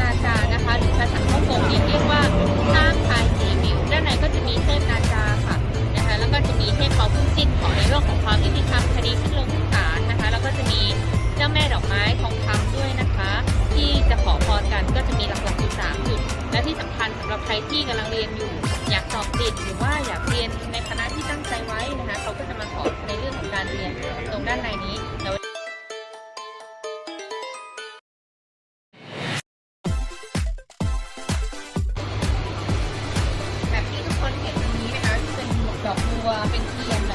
นาจานะคะหรือภาษาฮ่องกงเรียกว่าต้างทายสีหมิวด้านในก็จะมีเทพนาจาค่ะนะคะ แล้วก็จะมีเทพเปาพุ่งจิ้นขอในเรื่องของความยุติธรรมคดีขึ้นลงศาลนะคะ แล้วก็จะมีเจ้าแม่ดอกไม้ทองคำด้วยนะคะ ที่จะขอพรกันก็จะมีหลักๆอยู่สามจุดและที่สำคัญสำหรับใครที่กำลังเรียนอยู่ อยากสอบติดหรือว่าอยากเรียนในคณะที่ตั้งใจไว้นะคะ เขาก็จะมาขอในเรื่องของการเรียนตรงด้านในนี้ ดอกบัวเป็นเทียน